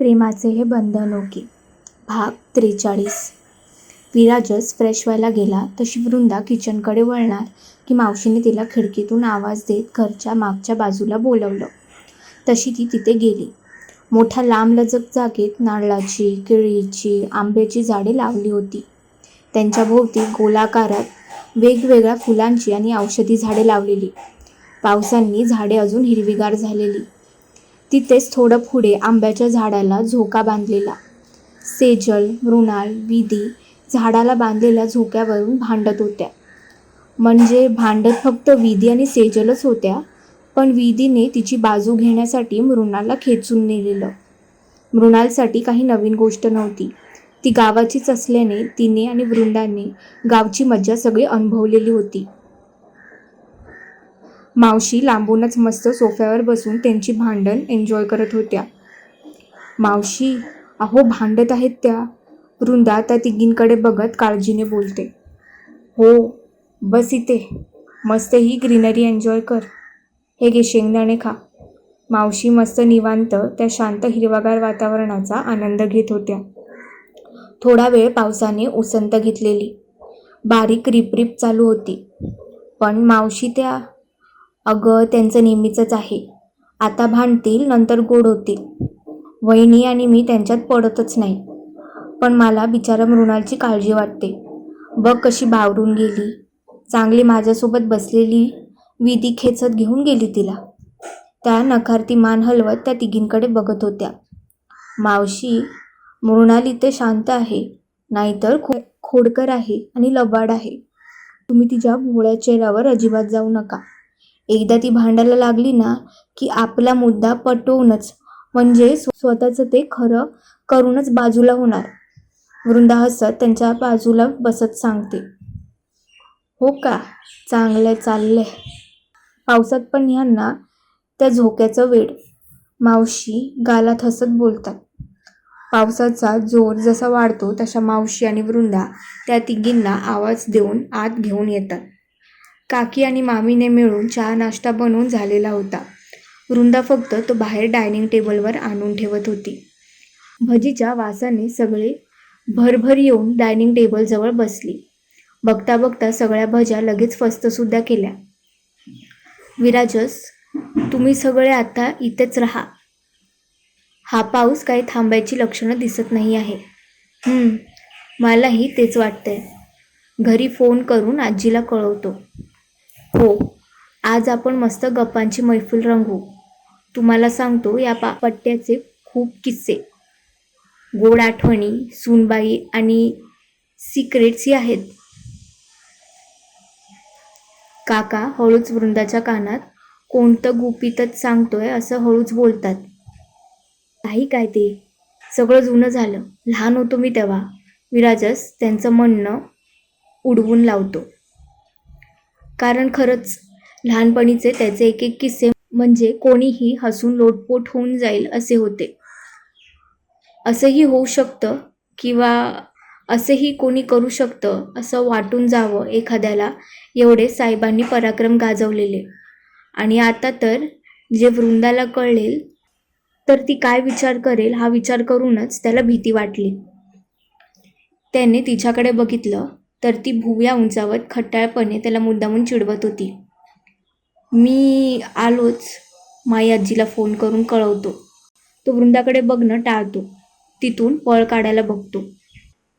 प्रेमाचे हे बंधनोके हो भाग त्रेचाळीस. विराजस फ्रेश व्हायला गेला तशी वृंदा किचनकडे वळणार की मावशीने तिला खिडकीतून आवाज देत घरच्या मागच्या बाजूला बोलवलं. तशी ती तिथे गेली. मोठ्या लांबलचक जागेत नारळाची केळीची आंब्याची झाडे लावली होती. त्यांच्या भोवती गोलाकारात वेगवेगळ्या फुलांची आणि औषधी झाडे लावलेली. पावसांनी झाडे अजून हिरवीगार झालेली. तिथेच थोडं पुढे आंब्याच्या झाडाला झोका बांधलेला. सेजल मृणाल विधी झाडाला बांधलेल्या झोक्यावरून भांडत होत्या. म्हणजे भांडत फक्त विधी आणि सेजलच होत्या पण विधीने तिची बाजू घेण्यासाठी मृणालला खेचून नेलेलं. मृणालसाठी काही नवीन गोष्ट नव्हती. ती गावाचीच असल्याने तिने आणि वृंदाने गावची मज्जा सगळी अनुभवलेली होती. मावशी लांबूनच मस्त सोफ्यावर बसून त्यांची भांडण एन्जॉय करत होत्या. मावशी अहो भांडत आहेत त्या. वृंदा त्या तिघींकडे बघत काळजीने बोलते. हो बस इथे. मस्त ही ग्रीनरी एन्जॉय कर. हे घे शेंगदाणे खा. मावशी मस्त निवांत त्या शांत हिरवागार वातावरणाचा आनंद घेत होत्या. थोडा वेळ पावसाने उसंत घेतलेली. बारीक रिपरिप चालू होती. पण मावशी त्या अगं त्यांचं नेहमीचंच आहे. आता भांडतील नंतर गोड होतील. वहिनी आणि मी त्यांच्यात पडतच नाही. पण मला बिचारा मृणालची काळजी वाटते. बघ कशी बावरून गेली. चांगली माझ्यासोबत बसलेली विधी खेचत घेऊन गेली तिला. त्या नकारती मान हलवत त्या तिघींकडे बघत होत्या. मावशी मृणाली ते शांत आहे. नाहीतर खो खोडकर आहे आणि लबाड आहे. तुम्ही तिच्या भोळ्या चेहऱ्यावर अजिबात जाऊ नका. एकदा ती भांडायला लागली ना की आपला मुद्दा पटवूनच म्हणजे स्वतःचं ते खरं करूनच बाजूला होणार. वृंदा हसत त्यांच्या बाजूला बसत सांगते. हो का? चांगलं चाललंय. पावसात पण ह्यांना त्या झोक्याचं वेड. मावशी गालात हसत बोलतात. पावसाचा जोर जसा वाढतो तशा मावशी आणि वृंदा त्या तिघींना आवाज देऊन आत घेऊन येतात. काकी आणि मामीने मिळून चहा नाश्ता बनवून झालेला होता. वृंदा फक्त तो बाहेर डायनिंग टेबलवर आणून ठेवत होती. भजीच्या वासाने सगळे भरभर येऊन डायनिंग टेबलजवळ बसली. बघता बघता सगळ्या भज्या लगेच फस्तसुद्धा केल्या. विराजस तुम्ही सगळे आता इथेच राहा. हा पाऊस काही थांबायची लक्षणं दिसत नाही आहे. मलाही तेच वाटतंय. घरी फोन करून आजीला कळवतो. हो आज आपण मस्त गप्पांची मैफिल रंगवू. तुम्हाला सांगतो या पा पट्ट्याचे खूप किस्से. गोड आठवणी सूनबाई आणि सिक्रेट्सही आहेत. काका हळूच वृंदाच्या कानात कोणतं गुपितच सांगतोय असं हळूच बोलतात. काही काय ते? सगळं जुनं झालं. लहान होतो मी तेव्हा. विराजस त्यांचं म्हणणं उडवून लावतो. कारण खरंच लहानपणीचे त्याचे एक एक किस्से म्हणजे कोणीही हसून लोटपोट होऊन जाईल असे होते. असंही होऊ शकतं किंवा असंही कोणी करू शकतं असं वाटून जावं एखाद्याला एवढे साहेबांनी पराक्रम गाजवलेले. आणि आता तर जे वृंदाला कळेल तर ती काय विचार करेल हा विचार करूनच त्याला भीती वाटली. त्याने तिच्याकडे बघितलं तर ती भुवया उंचावत खट्टाळपणे त्याला मुद्दामून चिडवत होती. मी आलोच माई आजीला फोन करून कळवतो. तो वृंदाकडे बघणं टाळतो. तिथून पळ काढायला बघतो.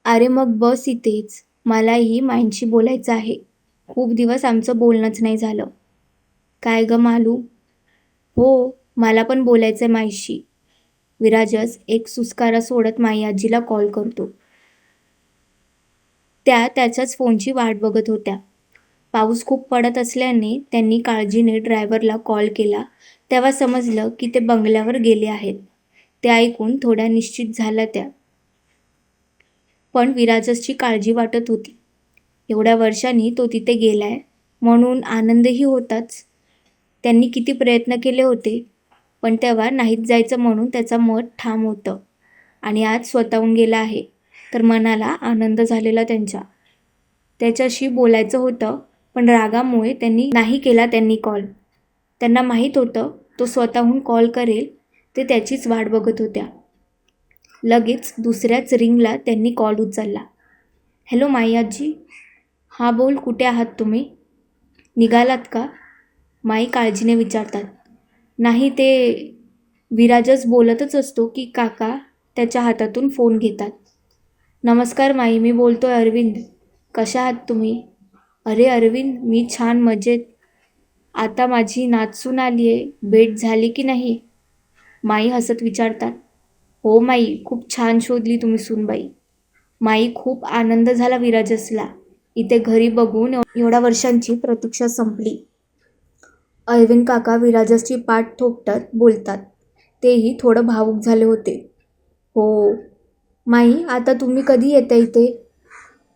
अरे मग बस इथेच. मलाही माईंशी बोलायचं आहे. खूप दिवस आमचं बोलणंच नाही झालं. काय ग मालू? हो मला पण बोलायचं आहे माईशी. विराजस एक सुस्कारा सोडत माई आजीला कॉल करतो. त्या त्याच्याच फोनची वाट बघत होत्या. पाऊस खूप पडत असल्याने त्यांनी काळजीने ड्रायव्हरला कॉल केला. तेव्हा समजलं की ते बंगल्यावर गेले आहेत. ते ऐकून थोड्या निश्चित झाल्या त्या. पण विराजसची काळजी वाटत होती. एवढ्या वर्षांनी तो तिथे गेलाय म्हणून आनंदही होताच. त्यांनी किती प्रयत्न केले होते पण तेव्हा नाहीत जायचं म्हणून त्याचा मत ठाम होतं. आणि आज स्वतःहून गेला आहे. तर मनाला आनंद झालेला त्यांच्या. त्याच्याशी बोलायचं होतं पण रागामुळे त्यांनी नाही केला त्यांनी कॉल त्यांना माहीत होतं तो स्वतःहून कॉल करेल ते त्याचीच वाट बघत होत्या. लगेच दुसऱ्याच रिंगला त्यांनी कॉल उचलला. हॅलो माई आजी. हां बोल कुठे आहात तुम्ही? निघालात का? माई काळजीने विचारतात. नाही ते विराजच बोलतच असतो की काका त्याच्या हातातून फोन घेतात. नमस्कार माई मी बोलतो आहे अरविंद. कशा आहात तुम्ही? अरे अरविंद मी छान मजेत. आता माझी नाचून आली आहे भेट झाली की नाही? माई हसत विचारतात. हो माई खूप छान शोधली तुम्ही सूनबाई माई खूप आनंद झाला विराजसला. इथे घरी बघून एवढ्या वर्षांची प्रतीक्षा संपली. अरविंद काका विराजसची पाठ थोपटत बोलतात. तेही थोडं भावूक झाले होते. हो माई आता तुम्ही कधी येता इथे?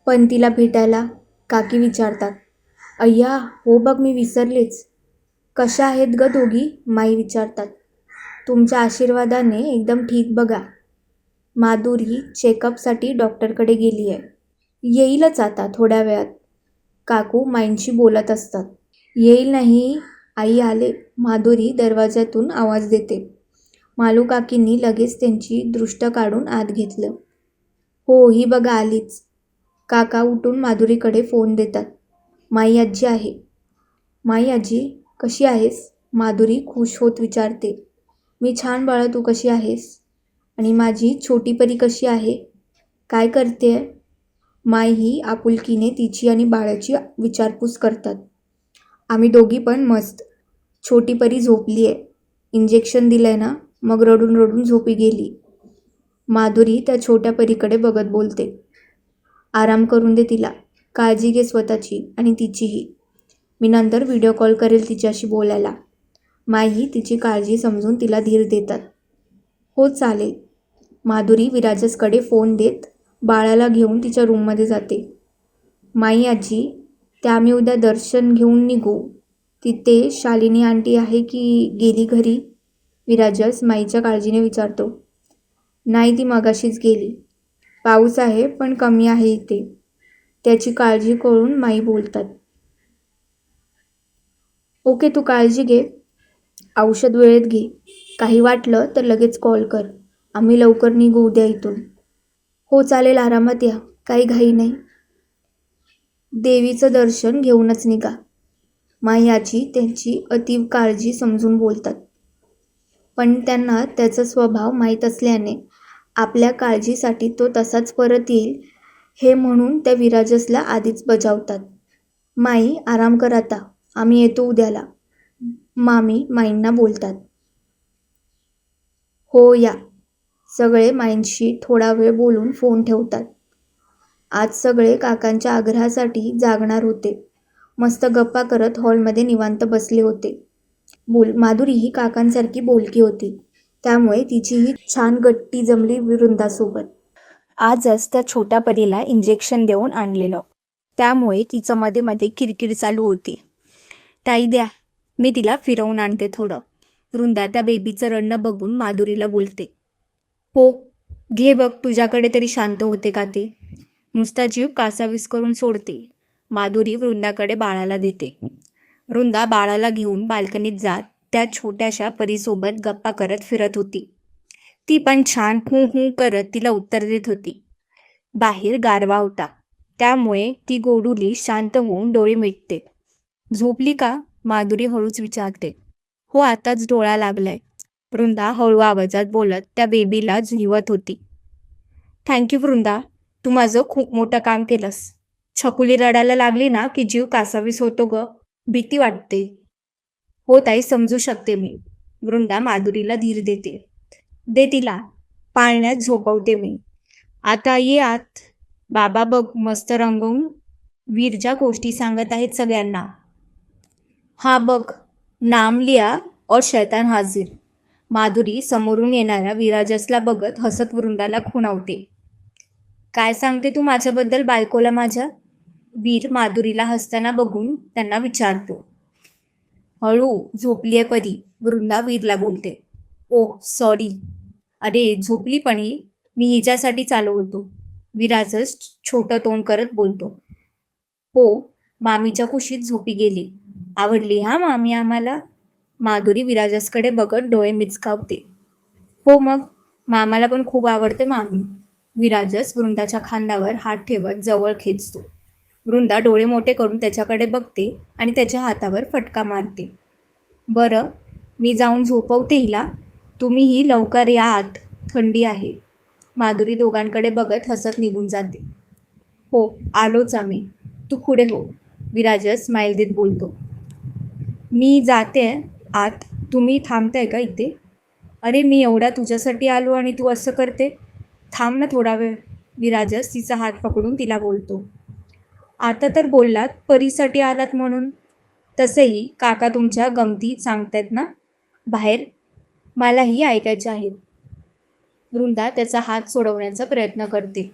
पण तिला भेटायला काकी विचारतात. अय्या हो बघ मी विसरलेच. कशा आहेत ग दोघी? माई विचारतात. तुमच्या आशीर्वादाने एकदम ठीक बघा. माधुरी चेकअपसाठी डॉक्टरकडे गेली आहे. येईलच आता थोड्या वेळात. काकू माईंशी बोलत असतात. येईल नाही आई आले. माधुरी दरवाज्यातून आवाज देते. मालू काकींनी लगेच त्यांची दृष्ट काढून आत घेतलं. हो ही बघा आलीच. काका उठून माधुरीकडे फोन देतात. माई आजी आहे. माई आजी कशी आहेस? माधुरी खुश होत विचारते. मी छान बाळा तू कशी आहेस? आणि माझी छोटी परी कशी आहे? काय करते माई ही आपुलकीने तिची आणि बाळाची विचारपूस करतात. आम्ही दोघी पण मस्त. छोटी परी झोपली आहे इंजेक्शन दिलं आहे ना? मग रडून रडून झोपी गेली. माधुरी त्या छोट्या परीकडे बघत बोलते. आराम करून दे तिला. काळजी घे स्वतःची आणि तिचीही. मी नंतर व्हिडिओ कॉल करेल तिच्याशी बोलायला. माई तिची काळजी समजून तिला धीर देतात. हो चालेल. माधुरी विराजसकडे फोन देत बाळाला घेऊन तिच्या रूममध्ये जाते. माई आजी त्या आम्ही उद्या दर्शन घेऊन निघू. तिथे शालिनी आंटी आहे की गेली घरी? विराजस माईच्या काळजीने विचारतो नाही ती मगाशीच गेली. पाऊस आहे पण कमी आहे इथे. त्याची काळजी करून माई बोलतात. ओके तू काळजी घे. औषध वेळेत घे. काही वाटलं तर लगेच कॉल कर. आम्ही लवकर निघू उद्या इथून. हो चालेल. आरामात या. काही घाई नाही. देवीचं दर्शन घेऊनच निघा. मायाची त्यांची अतीव काळजी समजून बोलतात. पण त्यांना त्याचा स्वभाव माहीत असल्याने आपल्या काळजीसाठी तो तसाच परत येईल हे म्हणून त्या विराजसला आधीच बजावतात. माई आराम कर आता. आम्ही येतो उद्याला. मामी माईंना बोलतात. हो या. सगळे माईंशी थोडा वेळ बोलून फोन ठेवतात. आज सगळे काकांच्या आग्रहासाठी जागणार होते. मस्त गप्पा करत हॉलमध्ये निवांत बसले होते. बोल माधुरी ही काकांसारखी बोलकी होती. त्यामुळे तिचीही छान गट्टी जमली वृंदासोबत. आजच त्या छोट्या परीला इंजेक्शन देऊन आणलेलं. त्यामुळे तिचं मध्ये मध्ये किरकिर चालू होती. ताई द्या मी तिला फिरवून आणते थोडं वृंदा त्या बेबीचं रडणं बघून माधुरीला बोलते. हो घे बघ तुझ्याकडे तरी शांत होते का ते? नुसता जीव कासावीस करून सोडते माधुरी वृंदाकडे बाळाला देते. वृंदा बाळाला घेऊन बाल्कनीत जात त्या छोट्याशा परीसोबत गप्पा करत फिरत होती. ती पण छान हू हू करत तिला उत्तर देत होती. बाहेर गारवा होता. त्यामुळे ती गोडुली शांत होऊन डोळे मिटते. झोपली का? माधुरी हळूच विचारते. हो आताच डोळा लागलाय. वृंदा हळू आवाजात बोलत त्या बेबीला झिवत होती. थँक्यू वृंदा तू माझं खूप मोठं काम केलंस. छकुली रडायला लागली ना की जीव कासावीस होतो ग. भीती वाटते. हो ताई समजू शकते मी. वृंदा माधुरीला धीर देते. दे तिला. पाळण्यात झोपवते मी. आता ये आत. बाबा बघ मस्त रंगवून वीरच्या गोष्टी सांगत आहेत सगळ्यांना. हा बघ नाम लिया और शैतान हाजीर. माधुरी समोरून येणाऱ्या विराजसला बघत हसत वृंदाला खुणावते काय सांगते तू माझ्याबद्दल बायकोला माझ्या? वीर माधुरीला हसताना बघून त्यांना विचारतो हळू झोपली आहे परी वृंदा वीरला बोलते ओ सॉरी अरे झोपली पणी. मी हिच्यासाठी चालू होतो विराजस छोटं तोंड करत बोलतो हो मामीच्या कुशीत झोपी गेली. आवडली हा मामी आम्हाला? माधुरी विराजसकडे बघत डोळे मिचकावते हो मग मामाला पण खूप आवडते मामी. विराजस वृंदाच्या खांद्यावर हात ठेवत जवळ खेचतो. वृंदा डोळे मोठे करून त्याच्याकडे बघते आणि त्याच्या हातावर फटका मारते. बरं मी जाऊन झोपवते हिला. तुम्हीही लवकर या आत. थंडी आहे. माधुरी दोघांकडे बघत हसत निघून जाते. हो आलोच आम्ही. तू पुढे हो. विराजस स्माईल देत बोलतो. मी जाते आत. तुम्ही थांबताय का इथे? अरे मी एवढा तुझ्यासाठी आलो आणि तू असं करते. थांब ना थोडा वेळ. विराजस तिचा हात पकडून तिला बोलतो. आता तर बोललात परीसाठी आलात म्हणून. तसेही काका तुमच्या गमती सांगतायत ना? बाहेर मलाही ऐकायचे आहेत. वृंदा त्याचा हात सोडवण्याचा प्रयत्न करते.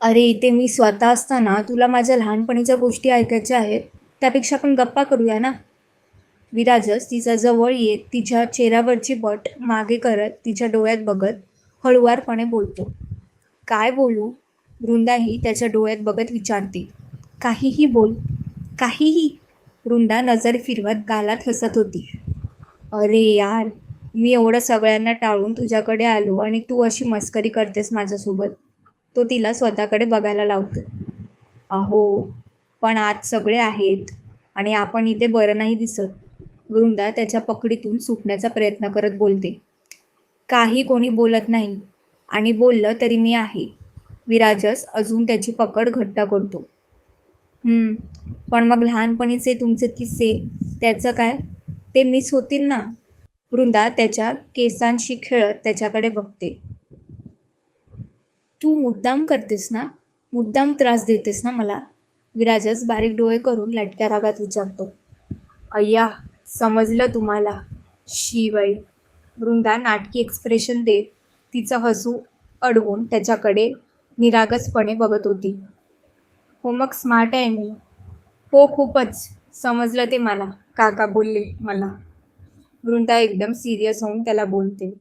अरे इथे मी स्वतः असताना तुला माझ्या लहानपणीच्या गोष्टी ऐकायच्या आहेत त्यापेक्षा आपण गप्पा करूया ना? विराजस तिचा जवळ येत तिच्या चेहऱ्यावरची बट मागे करत तिच्या डोळ्यात बघत हळुवारपणे बोलतो. काय बोलू? वृंदाही त्याच्या डोळ्यात बघत विचारते काहीही बोल. काहीही. वृंदा नजर फिरवत गालात हसत होती. अरे यार मी एवढं सगळ्यांना टाळून तुझ्याकडे आलो आणि तू अशी मस्करी करतेस माझ्यासोबत तो तिला स्वतःकडे बघायला लावतो. अहो पण आज सगळे आहेत आणि आपण इथे बरं नाही दिसत. वृंदा त्याच्या पकडीतून सुटण्याचा प्रयत्न करत बोलते. काही कोणी बोलत नाही आणि बोललं तरी मी आहे. विराजस अजून त्याची पकड घट्ट करतो. पण मग लहानपणीचे तुमचे किस्से त्याचं काय? ते मिस होतील ना? वृंदा त्याच्या केसांशी खेळत त्याच्याकडे बघते. तू मुद्दाम करतेस ना? मुद्दाम त्रास देतेस ना मला? विराजस बारीक डोळे करून लटक्या रागात विचारतो. अय्या समजलं तुम्हाला? शिवाई वृंदा नाटकी एक्सप्रेशन देत तिचं हसू अडवून त्याच्याकडे निरागसपणे बघत होती. हो मग स्मार्ट आहे मी. हो खूपच. समजलं ते मला. काका बोलले मला. वृंदा एकदम सिरियस होऊन त्याला बोलते.